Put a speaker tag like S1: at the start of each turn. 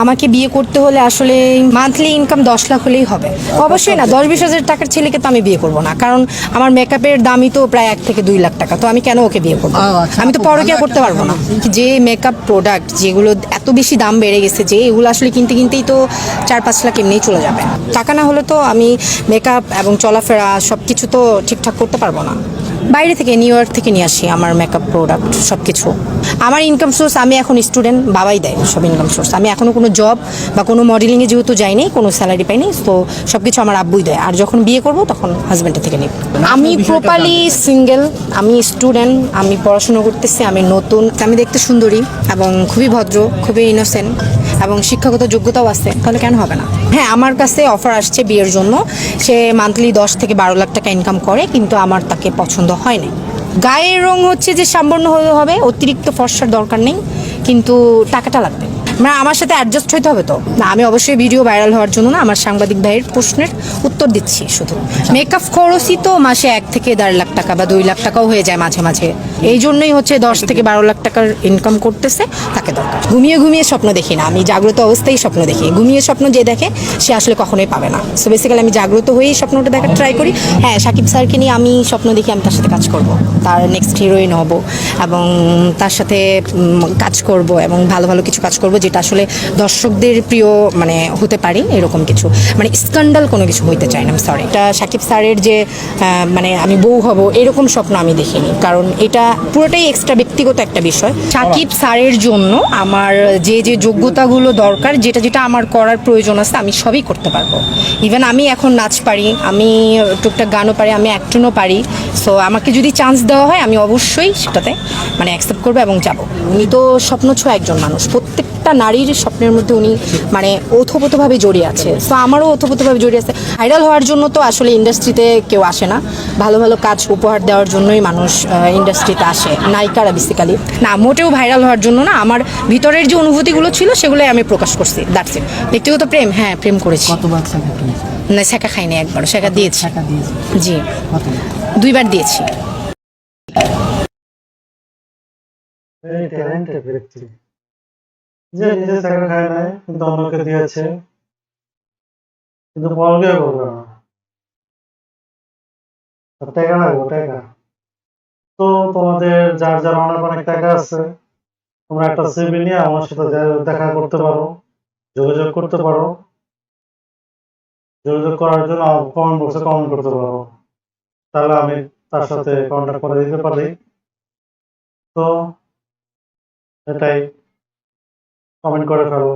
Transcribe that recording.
S1: আমাকে বিয়ে করতে হলে আসলে মান্থলি ইনকাম দশ লাখ হলেই হবে। অবশ্যই না দশ বিশ হাজার টাকার ছেলেকে তো আমি বিয়ে করব না কারণ আমার মেকআপের দামই তো প্রায় এক থেকে দুই লাখ টাকা তো আমি কেন ওকে বিয়ে করব?
S2: আচ্ছা,
S1: আমি তো
S2: আপু,
S1: পরকিয়া করতে পারব না। যে মেকআপ প্রোডাক্ট যেগুলো এত বেশি দাম বেড়ে গেছে যে এগুলো আসলে কিনতে কিনতেই তো চার পাঁচ লাখ এমনিই চলে যাবে। টাকা না হলে তো আমি মেকআপ এবং চলাফেরা সব কিছু তো ঠিকঠাক করতে পারব না। বাইরে থেকে নিউ ইয়র্ক থেকে নিয়ে আসি আমার মেকআপ প্রোডাক্ট সব কিছু আমার ইনকাম সোর্স আমি এখন স্টুডেন্ট বাবাই দেয় সব ইনকাম সোর্স আমি এখনও কোনো জব বা কোনো মডেলিংয়ে যেহেতু যাইনি, কোনো স্যালারি পাইনি, তো সব কিছু আমার আব্বুই দেয়। আর যখন বিয়ে করব তখন হাজব্যান্ডের থেকে নিব। আমি প্রপারলি সিঙ্গেল আমি স্টুডেন্ট আমি পড়াশুনো করতেছি, আমি নতুন, আমি দেখতে সুন্দরী এবং খুবই ভদ্র, খুবই ইনোসেন্ট এবং শিক্ষাগত যোগ্যতাও আছে, তাহলে কেন হবে না? হ্যাঁ আমার কাছে অফার আসছে বিয়ের জন্য। সে মান্থলি দশ থেকে বারো লাখ টাকা ইনকাম করে, কিন্তু আমার তাকে পছন্দ হয় না গায়ের রং হচ্ছে যে সাম্বর্ণ হবে, অতিরিক্ত ফর্সার দরকার নেই, কিন্তু টাকাটা লাগবে। মানে আমার সাথে অ্যাডজাস্ট হইতে হবে তো। না, আমি অবশ্যই ভিডিও ভাইরাল হওয়ার জন্য না, আমার সাংবাদিক ভাইয়ের প্রশ্নের উত্তর দিচ্ছি শুধু। মেকআপ খরচই তো মাসে এক থেকে দেড় লাখ টাকা বা দুই লাখ টাকাও হয়ে যায় মাঝে মাঝে। এই জন্যই হচ্ছে দশ থেকে বারো লাখ টাকার ইনকাম করতেছে, তাকে দরকার। ঘুমিয়ে ঘুমিয়ে স্বপ্ন দেখি না, আমি জাগ্রত অবস্থায় স্বপ্ন দেখি। ঘুমিয়ে স্বপ্ন যে দেখে, সে আসলে কখনোই পাবে না। সো বেসিক্যালি আমি জাগ্রত হয়েই স্বপ্নটা দেখার ট্রাই করি। হ্যাঁ সাকিব স্যারকে নিয়ে আমি স্বপ্ন দেখি, আমি তার সাথে কাজ করব। তার নেক্সট হিরোইন হব এবং তার সাথে কাজ করব এবং ভালো ভালো কিছু কাজ করব যেটা আসলে দর্শকদের প্রিয় মানে হতে পারে এরকম কিছু। মানে স্ক্যান্ডাল কোনো কিছু হইতে চাই না সরি এটা সাকিব স্যারের যে মানে আমি বউ হব, এরকম স্বপ্ন আমি দেখিনি। কারণ এটা পুরোটাই এক্সট্রা ব্যক্তিগত একটা বিষয়। সাকিব স্যারের জন্য আমার যে যে যোগ্যতাগুলো দরকার, যেটা যেটা আমার করার প্রয়োজন আছে, আমি সবই করতে পারব। ইভেন আমি এখন নাচ পারি, আমি টুকটাক গানও পারি, আমি অ্যাক্টনও পারি। সো আমাকে যদি চান্স দেওয়া হয়, আমি অবশ্যই সেটাতে মানে অ্যাকসেপ্ট করব এবং যাব। উনি তো স্বপ্ন ছোঁয়া একজন মানুষ। প্রত্যেকটা নারীর স্বপ্নের মধ্যে উনি মানে ওতপ্রোতভাবে জড়িয়ে আছে। সো আমারও ওতপ্রোতভাবে জড়িয়ে আছে। ভাইরাল হওয়ার জন্য তো আসলে ইন্ডাস্ট্রিতে কেউ আসে না। ভালো ভালো কাজ উপহার দেওয়ার জন্যই মানুষ ইন্ডাস্ট্রিতে আসে। নায়িকারা বেসিক্যালি না মোটেও ভাইরাল হওয়ার জন্য না। আমার ভিতরের যে অনুভূতিগুলো ছিল সেগুলোই আমি প্রকাশ করছি। দ্যাটস ইট ব্যক্তিগত প্রেম? হ্যাঁ প্রেম করেছি। না শেখা খাইনি একবারও শেখা দিয়েছি। জি। দুইবার দিয়েছি।
S3: যে নিজে টাকা খায় নাই, কিন্তু অন্যকে দিয়েছে। কিন্তু পরকে করবে না টাকা লাগবে, টাকা। তো তোমাদের যার যার অনেক অনেক টাকা আছে, তোমরা একটা সিভি নিয়ে আমার সাথে দেখা করতে পারো, যোগাযোগ করতে পারো। যোগাযোগ করার জন্য কমেন্ট বক্সে কমেন্ট করতে পারো। তাহলে আমি তার সাথে কন্ট্যাক্ট করে দিতে পারি। তো এটাই। কমেন্ট করে ফেলো